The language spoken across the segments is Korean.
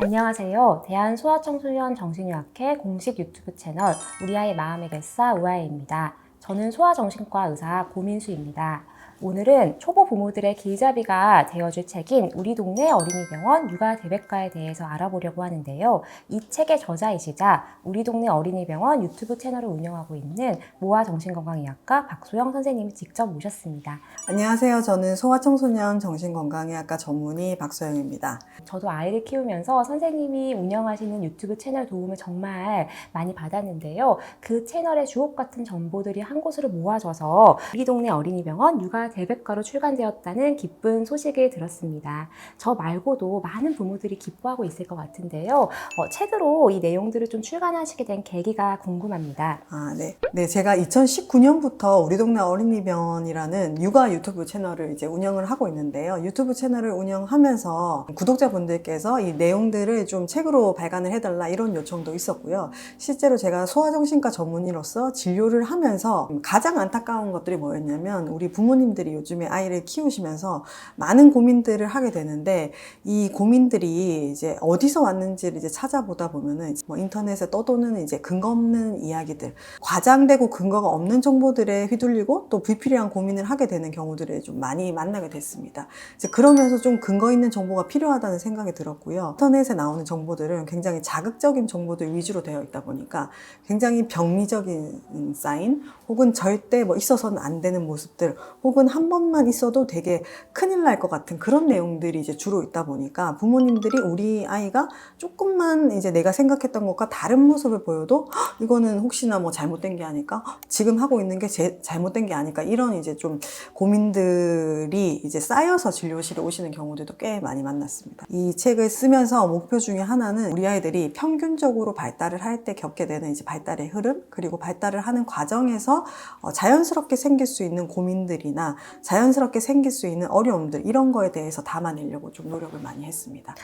안녕하세요. 대한소아청소년 정신의학회 공식 유튜브 채널 우리 아이 마음의 결사 우아이입니다. 저는 소아정신과 의사 고민수입니다. 오늘은 초보 부모들의 길잡이가 되어줄 책인 우리 동네 어린이병원 육아대백과에 대해서 알아보려고 하는데요. 이 책의 저자이시자 우리 동네 어린이병원 유튜브 채널을 운영하고 있는 모아 정신건강의학과 박소영 선생님이 직접 모셨습니다. 안녕하세요. 저는 소아청소년 정신건강의학과 전문의 박소영입니다. 저도 아이를 키우면서 선생님이 운영하시는 유튜브 채널 도움을 정말 많이 받았는데요. 그 채널의 주옥 같은 정보들이 한 곳으로 모아져서 우리 동네 어린이병원 육아 대백과로 출간되었다는 기쁜 소식을 들었습니다. 저 말고도 많은 부모들이 기뻐하고 있을 것 같은데요. 어, 책으로 이 내용들을 좀 출간하시게 된 계기가 궁금합니다. 아, 네. 네, 제가 2019년부터 우리 동네 어린이병원이라는 육아 유튜브 채널을 이제 운영을 하고 있는데요. 유튜브 채널을 운영하면서 구독자분들께서 이 내용들을 좀 책으로 발간을 해달라 이런 요청도 있었고요. 실제로 제가 소아정신과 전문의로서 진료를 하면서 가장 안타까운 것들이 뭐였냐면 우리 부모님들이 요즘에 아이를 키우시면서 많은 고민들을 하게 되는데 이 고민들이 이제 어디서 왔는지를 이제 찾아보다 보면은 뭐 인터넷에 떠도는 이제 근거 없는 이야기들, 과장되고 근거가 없는 정보들에 휘둘리고 또 불필요한 고민을 하게 되는 경우 들을 좀 많이 만나게 됐습니다. 그러면서 좀 근거 있는 정보가 필요하다는 생각이 들었고요. 인터넷에 나오는 정보들은 굉장히 자극적인 정보들 위주로 되어 있다 보니까 굉장히 병리적인 사인 혹은 절대 뭐 있어서는 안 되는 모습들 혹은 한 번만 있어도 되게 큰일 날 것 같은 그런 내용들이 이제 주로 있다 보니까 부모님들이 우리 아이가 조금만 이제 내가 생각했던 것과 다른 모습을 보여도 "헉, 이거는 혹시나 뭐 잘못된 게 아닐까? 헉, 지금 하고 있는 게 제, 잘못된 게 아닐까? 이런 이제 좀 고민 들이 이제 쌓여서 진료실에 오시는 경우들도 꽤 많이 만났습니다. 이 책을 쓰면서 목표 중에 하나는 우리 아이들이 평균적으로 발달을 할 때 겪게 되는 이제 발달의 흐름 그리고 발달을 하는 과정에서 어, 자연스럽게 생길 수 있는 고민들이나 자연스럽게 생길 수 있는 어려움들 이런 거에 대해서 담아내려고 좀 노력을 많이 했습니다.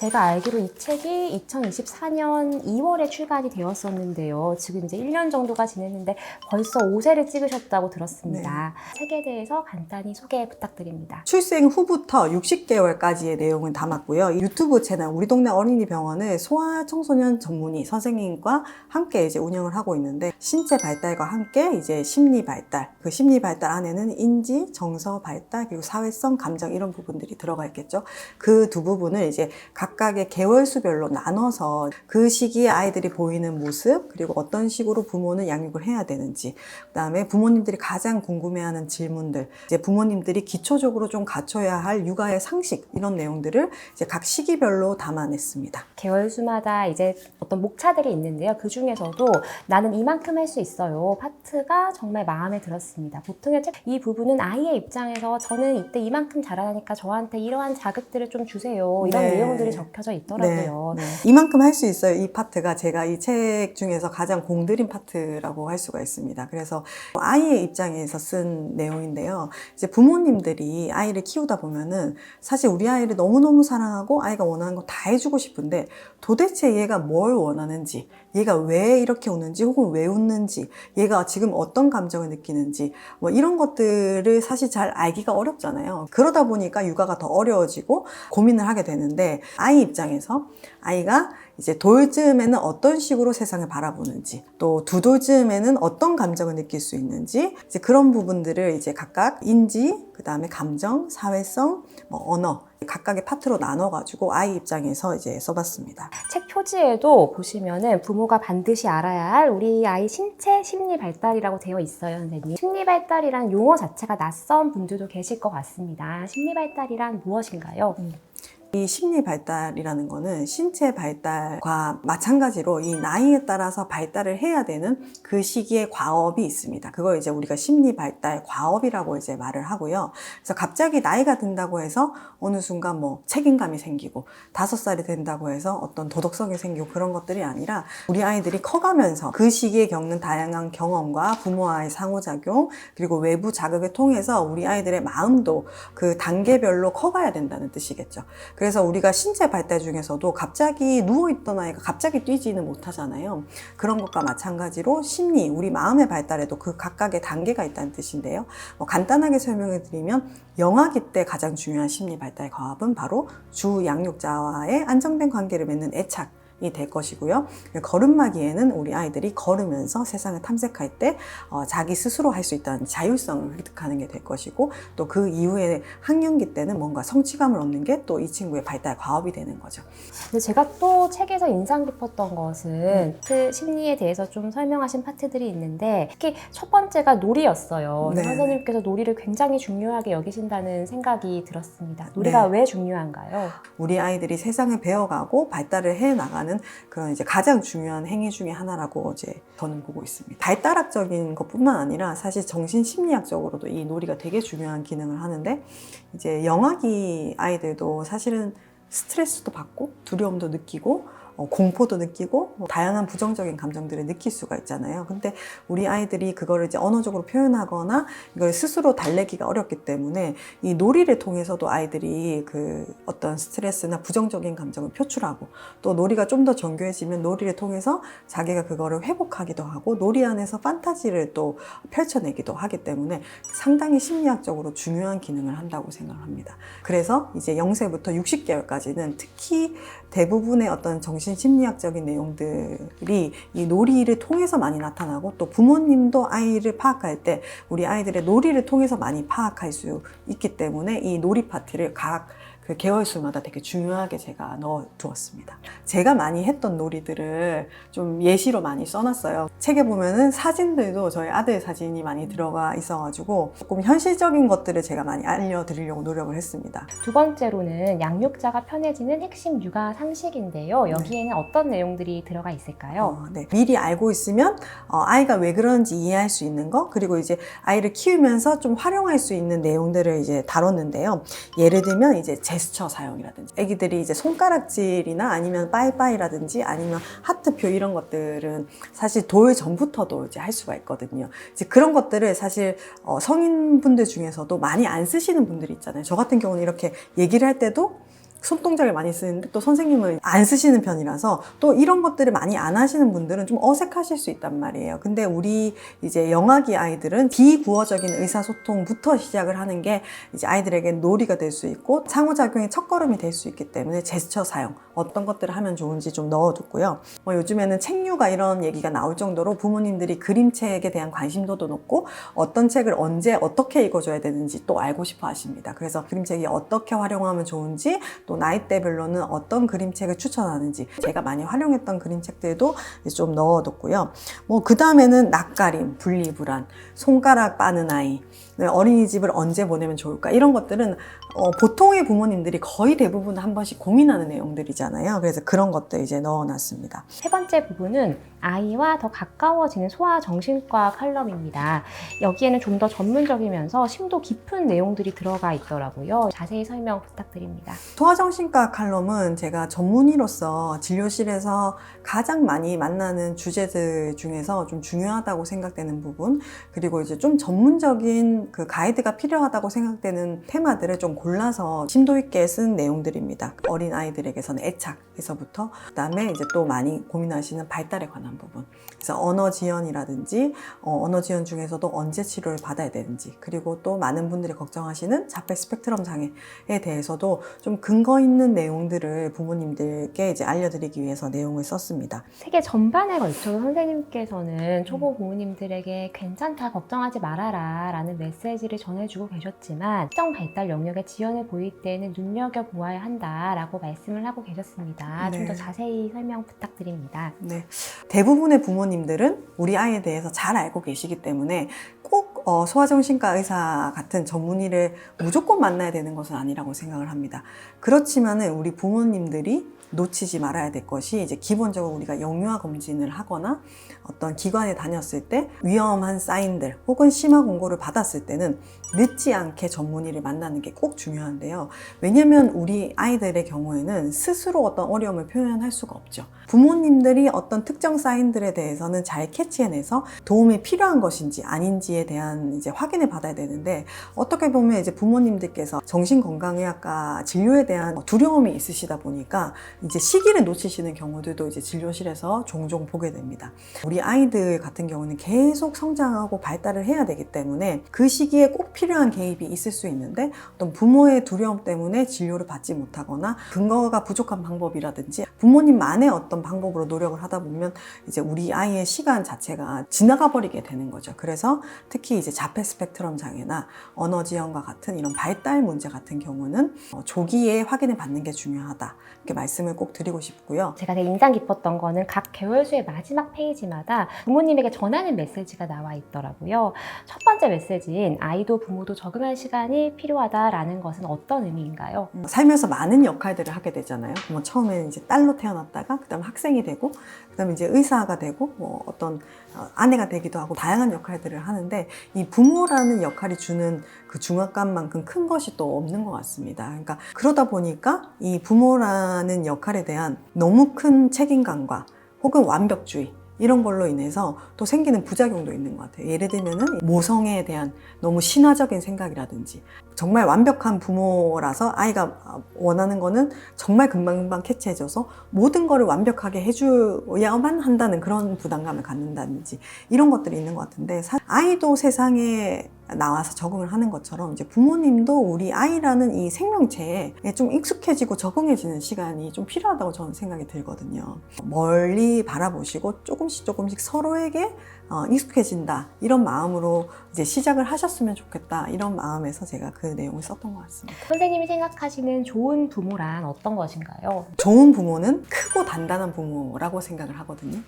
제가 알기로 이 책이 2024년 2월에 출간이 되었었는데요. 지금 이제 1년 정도가 지났는데 벌써 5세를 찍으셨다고 들었습니다. 책에 대해서 간단히 소개 부탁드립니다. 출생 후부터 60개월까지의 내용을 담았고요. 이 유튜브 채널 우리 동네 어린이 병원을 소아 청소년 전문의 선생님과 함께 이제 운영을 하고 있는데 신체 발달과 함께 이제 심리 발달, 그 심리 발달 안에는 인지, 정서 발달 그리고 사회성, 감정 이런 부분들이 들어가 있겠죠. 그 두 부분을 이제 각 각의 개월수별로 나눠서 그 시기에 아이들이 보이는 모습 그리고 어떤 식으로 부모는 양육을 해야 되는지 그다음에 부모님들이 가장 궁금해하는 질문들 이제 부모님들이 기초적으로 좀 갖춰야 할 육아의 상식 이런 내용들을 이제 각 시기별로 담아냈습니다. 개월수마다 이제 어떤 목차들이 있는데요. 그 중에서도 나는 이만큼 할 수 있어요. 파트가 정말 마음에 들었습니다. 보통의 책, 이 부분은 아이의 입장에서 저는 이때 이만큼 자라나니까 저한테 이러한 자극들을 좀 주세요. 이런 네. 내용들이 적혀져 있더라고요. 네, 네. 이만큼 할 수 있어요. 이 파트가 제가 이 책 중에서 가장 공들인 파트라고 할 수가 있습니다. 그래서 아이의 입장에서 쓴 내용인데요. 이제 부모님들이 아이를 키우다 보면은 사실 우리 아이를 너무너무 사랑하고 아이가 원하는 거 다 해주고 싶은데 도대체 얘가 뭘 원하는지, 얘가 왜 이렇게 우는지 혹은 왜 웃는지, 얘가 지금 어떤 감정을 느끼는지 뭐 이런 것들을 사실 잘 알기가 어렵잖아요. 그러다 보니까 육아가 더 어려워지고 고민을 하게 되는데 아이 입장에서 아이가 이제 돌즈음에는 어떤 식으로 세상을 바라보는지 또 두 돌즈음에는 어떤 감정을 느낄 수 있는지 이제 그런 부분들을 이제 각각 인지 그 다음에 감정 사회성 뭐 언어 각각의 파트로 나눠가지고 아이 입장에서 이제 써봤습니다. 책 표지에도 보시면은 부모가 반드시 알아야 할 우리 아이 신체 심리 발달이라고 되어 있어요, 선생님. 심리 발달이란 용어 자체가 낯선 분들도 계실 것 같습니다. 심리 발달이란 무엇인가요? 이 심리 발달이라는 거는 신체 발달과 마찬가지로 이 나이에 따라서 발달을 해야 되는 그 시기의 과업이 있습니다. 그걸 이제 우리가 심리 발달 과업이라고 이제 말을 하고요. 그래서 갑자기 나이가 든다고 해서 어느 순간 뭐 책임감이 생기고 다섯 살이 된다고 해서 어떤 도덕성이 생기고 그런 것들이 아니라 우리 아이들이 커가면서 그 시기에 겪는 다양한 경험과 부모와의 상호작용 그리고 외부 자극을 통해서 우리 아이들의 마음도 그 단계별로 커가야 된다는 뜻이겠죠. 그래서 우리가 신체 발달 중에서도 갑자기 누워있던 아이가 갑자기 뛰지는 못하잖아요. 그런 것과 마찬가지로 심리, 우리 마음의 발달에도 그 각각의 단계가 있다는 뜻인데요. 뭐 간단하게 설명을 드리면 영아기 때 가장 중요한 심리 발달 과업은 바로 주 양육자와의 안정된 관계를 맺는 애착. 이될 것이고요. 걸음마기에는 우리 아이들이 걸으면서 세상을 탐색할 때 어, 자기 스스로 할 수 있다는 자율성을 획득하는 게 될 것이고 또 그 이후에 학년기 때는 뭔가 성취감을 얻는 게 또 이 친구의 발달 과업이 되는 거죠. 근데 제가 또 책에서 인상 깊었던 것은 그 심리에 대해서 좀 설명하신 파트들이 있는데 특히 첫 번째가 놀이였어요. 네. 선생님께서 놀이를 굉장히 중요하게 여기신다는 생각이 들었습니다. 놀이가 네. 왜 중요한가요? 우리 아이들이 세상을 배워가고 발달을 해 나가는 그런 이제 가장 중요한 행위 중에 하나라고 이제 저는 보고 있습니다. 발달학적인 것뿐만 아니라 사실 정신 심리학적으로도 이 놀이가 되게 중요한 기능을 하는데 이제 영아기 아이들도 사실은 스트레스도 받고 두려움도 느끼고 어, 공포도 느끼고 뭐 다양한 부정적인 감정들을 느낄 수가 있잖아요. 근데 우리 아이들이 그거를 이제 언어적으로 표현하거나 이걸 스스로 달래기가 어렵기 때문에 이 놀이를 통해서도 아이들이 그 어떤 스트레스나 부정적인 감정을 표출하고 또 놀이가 좀 더 정교해지면 놀이를 통해서 자기가 그거를 회복하기도 하고 놀이 안에서 판타지를 또 펼쳐내기도 하기 때문에 상당히 심리학적으로 중요한 기능을 한다고 생각합니다. 그래서 이제 0세부터 60개월까지는 특히 대부분의 어떤 정신 심리학적인 내용들이 이 놀이를 통해서 많이 나타나고 또 부모님도 아이를 파악할 때 우리 아이들의 놀이를 통해서 많이 파악할 수 있기 때문에 이 놀이 파트를 각 그 개월 수마다 되게 중요하게 제가 넣어 두었습니다. 제가 많이 했던 놀이들을 좀 예시로 많이 써놨어요. 책에 보면은 사진들도 저희 아들 사진이 많이 들어가 있어가지고 조금 현실적인 것들을 제가 많이 알려드리려고 노력을 했습니다. 두 번째로는 양육자가 편해지는 핵심 육아 상식인데요. 여기에는 어떤 내용들이 들어가 있을까요? 어, 네. 미리 알고 있으면 어, 아이가 왜 그런지 이해할 수 있는 거 그리고 이제 아이를 키우면서 좀 활용할 수 있는 내용들을 이제 다뤘는데요. 예를 들면 이제 제스처 사용이라든지 아기들이 이제 손가락질이나 아니면 빠이빠이라든지 아니면 하트표 이런 것들은 사실 돌 전부터도 이제 할 수가 있거든요. 이제 그런 것들을 사실 어, 성인분들 중에서도 많이 안 쓰시는 분들이 있잖아요. 저 같은 경우는 이렇게 얘기를 할 때도 손동작을 많이 쓰는데 또 선생님은 안 쓰시는 편이라서 또 이런 것들을 많이 안 하시는 분들은 좀 어색하실 수 있단 말이에요. 근데 우리 이제 영아기 아이들은 비구어적인 의사소통부터 시작을 하는 게 이제 아이들에게 놀이가 될 수 있고 상호작용의 첫걸음이 될 수 있기 때문에 제스처 사용 어떤 것들을 하면 좋은지 좀 넣어뒀고요. 뭐 요즘에는 책류가 이런 얘기가 나올 정도로 부모님들이 그림책에 대한 관심도도 높고 어떤 책을 언제 어떻게 읽어줘야 되는지 또 알고 싶어 하십니다. 그래서 그림책이 어떻게 활용하면 좋은지 또 나이대별로는 어떤 그림책을 추천하는지 제가 많이 활용했던 그림책들도 좀 넣어뒀고요. 뭐 그 다음에는 낯가림, 분리불안, 손가락 빠는 아이, 네, 어린이집을 언제 보내면 좋을까 이런 것들은 어, 보통의 부모님들이 거의 대부분 한 번씩 고민하는 내용들이잖아요. 그래서 그런 것들 이제 넣어놨습니다. 세 번째 부분은 아이와 더 가까워지는 소아정신과 칼럼입니다. 여기에는 좀 더 전문적이면서 심도 깊은 내용들이 들어가 있더라고요. 자세히 설명 부탁드립니다. 소아정신과 칼럼은 제가 전문의로서 진료실에서 가장 많이 만나는 주제들 중에서 좀 중요하다고 생각되는 부분, 그리고 이제 좀 전문적인 그 가이드가 필요하다고 생각되는 테마들을 좀 골라서 심도 있게 쓴 내용들입니다. 어린 아이들에게서는 애착에서부터, 그 다음에 이제 또 많이 고민하시는 발달에 관한 부분. 그래서 언어 지연이라든지, 어, 언어 지연 중에서도 언제 치료를 받아야 되는지, 그리고 또 많은 분들이 걱정하시는 자폐 스펙트럼 장애에 대해서도 좀 근거 있는 내용들을 부모님들께 이제 알려드리기 위해서 내용을 썼습니다. 세계 전반에 걸쳐서 선생님께서는 초보 부모님들에게 괜찮다, 걱정하지 말아라 라는 메시지 를 전해주고 계셨지만 특정 발달 영역의 지연을 보일 때는 눈여겨 보아야 한다라고 말씀을 하고 계셨습니다. 좀 네. 더 자세히 설명 부탁드립니다. 네. 대부분의 부모님들은 우리 아이에 대해서 잘 알고 계시기 때문에 꼭 어, 소아정신과 의사 같은 전문의를 무조건 만나야 되는 것은 아니라고 생각을 합니다. 그렇지만은 우리 부모님들이 놓치지 말아야 될 것이 이제 기본적으로 우리가 영유아 검진을 하거나 어떤 기관에 다녔을 때 위험한 사인들 혹은 심화 공고를 받았을 때는 늦지 않게 전문의를 만나는 게 꼭 중요한데요. 왜냐면 우리 아이들의 경우에는 스스로 어떤 어려움을 표현할 수가 없죠. 부모님들이 어떤 특정 사인들에 대해서는 잘 캐치해내서 도움이 필요한 것인지 아닌지에 대한 대한 이제 확인을 받아야 되는데 어떻게 보면 이제 부모님들께서 정신건강의학과 진료에 대한 두려움이 있으시다 보니까 이제 시기를 놓치시는 경우들도 이제 진료실에서 종종 보게 됩니다. 우리 아이들 같은 경우는 계속 성장하고 발달을 해야 되기 때문에 그 시기에 꼭 필요한 개입이 있을 수 있는데 어떤 부모의 두려움 때문에 진료를 받지 못하거나 근거가 부족한 방법이라든지 부모님만의 어떤 방법으로 노력을 하다 보면 이제 우리 아이의 시간 자체가 지나가 버리게 되는 거죠. 그래서 특히 이제 자폐 스펙트럼 장애나 언어 지연과 같은 이런 발달 문제 같은 경우는 어, 조기에 확인을 받는 게 중요하다. 이렇게 말씀을 꼭 드리고 싶고요. 제가 되게 인상 깊었던 거는 각 개월수의 마지막 페이지마다 부모님에게 전하는 메시지가 나와 있더라고요. 첫 번째 메시지인 아이도 부모도 적응할 시간이 필요하다라는 것은 어떤 의미인가요? 음, 살면서 많은 역할들을 하게 되잖아요. 뭐 처음에는 이제 딸로 태어났다가 그다음 학생이 되고 그다음에 이제 의사가 되고 뭐 어떤 어, 아내가 되기도 하고 다양한 역할들을 하는데 이 부모라는 역할이 주는 그 중압감만큼 큰 것이 또 없는 것 같습니다. 그러니까 그러다 보니까 이 부모라는 역할에 대한 너무 큰 책임감과 혹은 완벽주의 이런 걸로 인해서 또 생기는 부작용도 있는 것 같아요. 예를 들면은 모성애에 대한 너무 신화적인 생각이라든지 정말 완벽한 부모라서 아이가 원하는 거는 정말 금방금방 캐치해줘서 모든 거를 완벽하게 해줘야만 한다는 그런 부담감을 갖는다든지 이런 것들이 있는 것 같은데 사- 아이도 세상에 나와서 적응을 하는 것처럼 이제 부모님도 우리 아이라는 이 생명체에 좀 익숙해지고 적응해지는 시간이 좀 필요하다고 저는 생각이 들거든요. 멀리 바라보시고 조금씩 조금씩 서로에게 어, 익숙해진다 이런 마음으로 이제 시작을 하셨으면 좋겠다 이런 마음에서 제가 그 내용을 썼던 것 같습니다. 선생님이 생각하시는 좋은 부모란 어떤 것인가요? 좋은 부모는 크고 단단한 부모라고 생각을 하거든요.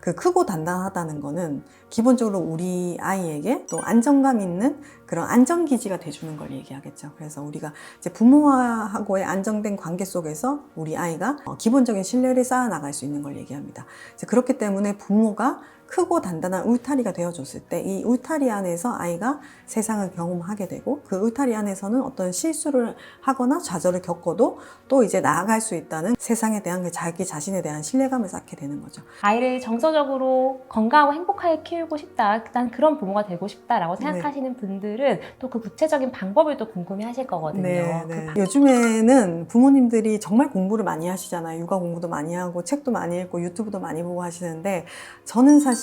그 크고 단단하다는 거는 기본적으로 우리 아이에게 또 안정감 있는 그런 안정기지가 돼주는 걸 얘기하겠죠. 그래서 우리가 이제 부모하고의 안정된 관계 속에서 우리 아이가 어, 기본적인 신뢰를 쌓아 나갈 수 있는 걸 얘기합니다. 그렇기 때문에 부모가 크고 단단한 울타리가 되어줬을 때 이 울타리 안에서 아이가 세상을 경험하게 되고 그 울타리 안에서는 어떤 실수를 하거나 좌절을 겪어도 또 이제 나아갈 수 있다는 세상에 대한 그 자기 자신에 대한 신뢰감을 쌓게 되는 거죠. 아이를 정서적으로 건강하고 행복하게 키우고 싶다, 난 그런 부모가 되고 싶다라고 네. 생각하시는 분들은 또 그 구체적인 방법을 또 궁금해 하실 거거든요. 네, 그 네. 방- 요즘에는 부모님들이 정말 공부를 많이 하시잖아요. 육아 공부도 많이 하고 책도 많이 읽고 유튜브도 많이 보고 하시는데 저는 사실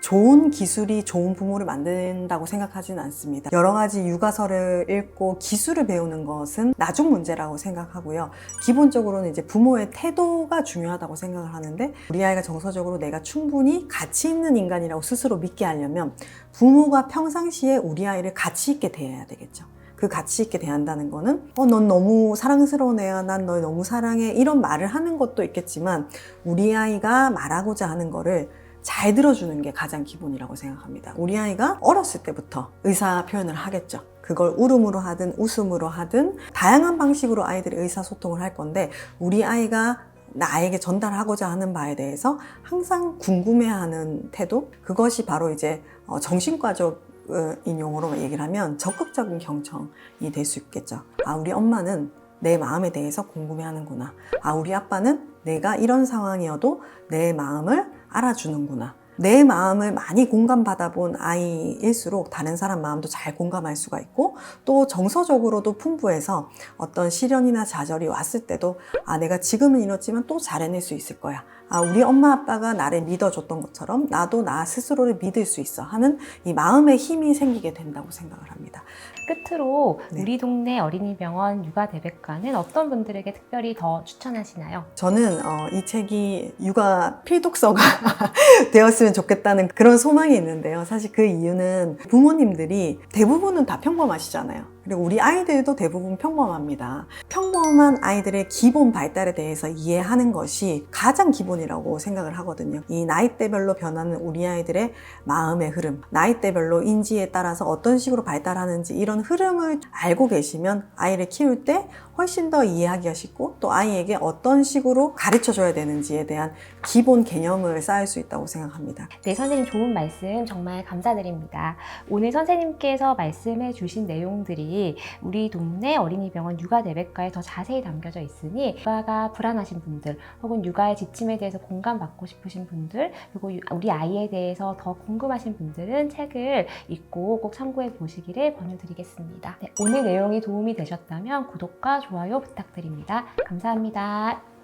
좋은 기술이 좋은 부모를 만든다고 생각하지는 않습니다. 여러 가지 육아서를 읽고 기술을 배우는 것은 나중 문제라고 생각하고요. 기본적으로는 이제 부모의 태도가 중요하다고 생각을 하는데 우리 아이가 정서적으로 내가 충분히 가치 있는 인간이라고 스스로 믿게 하려면 부모가 평상시에 우리 아이를 가치 있게 대해야 되겠죠. 그 가치 있게 대한다는 거는 어, 넌 너무 사랑스러운 애야. 난 널 너무 사랑해. 이런 말을 하는 것도 있겠지만 우리 아이가 말하고자 하는 거를 잘 들어주는 게 가장 기본이라고 생각합니다. 우리 아이가 어렸을 때부터 의사 표현을 하겠죠. 그걸 울음으로 하든 웃음으로 하든 다양한 방식으로 아이들이 의사소통을 할 건데 우리 아이가 나에게 전달하고자 하는 바에 대해서 항상 궁금해하는 태도 그것이 바로 이제 어, 정신과적 인 용어로 얘기를 하면 적극적인 경청이 될 수 있겠죠. 아, 우리 엄마는 내 마음에 대해서 궁금해하는구나. 아, 우리 아빠는 내가 이런 상황이어도 내 마음을 알아주는구나. 내 마음을 많이 공감받아 본 아이일수록 다른 사람 마음도 잘 공감할 수가 있고 또 정서적으로도 풍부해서 어떤 시련이나 좌절이 왔을 때도 아, 내가 지금은 이렇지만 또 잘해낼 수 있을 거야. 아, 우리 엄마 아빠가 나를 믿어줬던 것처럼 나도 나 스스로를 믿을 수 있어 하는 이 마음의 힘이 생기게 된다고 생각을 합니다. 끝으로 네. 우리 동네 어린이병원 육아 대백과는 어떤 분들에게 특별히 더 추천하시나요? 저는 어, 이 책이 육아 필독서가 되었으면 좋겠다는 그런 소망이 있는데요. 사실 그 이유는 부모님들이 대부분은 다 평범하시잖아요. 그리고 우리 아이들도 대부분 평범합니다. 평범한 아이들의 기본 발달에 대해서 이해하는 것이 가장 기본이라고 생각을 하거든요. 이 나이대별로 변하는 우리 아이들의 마음의 흐름, 나이대별로 인지에 따라서 어떤 식으로 발달하는지 이런 흐름을 알고 계시면 아이를 키울 때 훨씬 더 이해하기가 쉽고 또 아이에게 어떤 식으로 가르쳐 줘야 되는지에 대한 기본 개념을 쌓을 수 있다고 생각합니다. 네, 선생님 좋은 말씀 정말 감사드립니다. 오늘 선생님께서 말씀해 주신 내용들이 우리 동네 어린이병원 육아 대백과에 더 자세히 담겨져 있으니 육아가 불안하신 분들 혹은 육아의 지침에 대해서 공감받고 싶으신 분들 그리고 유- 우리 아이에 대해서 더 궁금하신 분들은 책을 읽고 꼭 참고해 보시기를 권유드리겠습니다. 네, 오늘 내용이 도움이 되셨다면 구독과 좋아요 부탁드립니다. 감사합니다.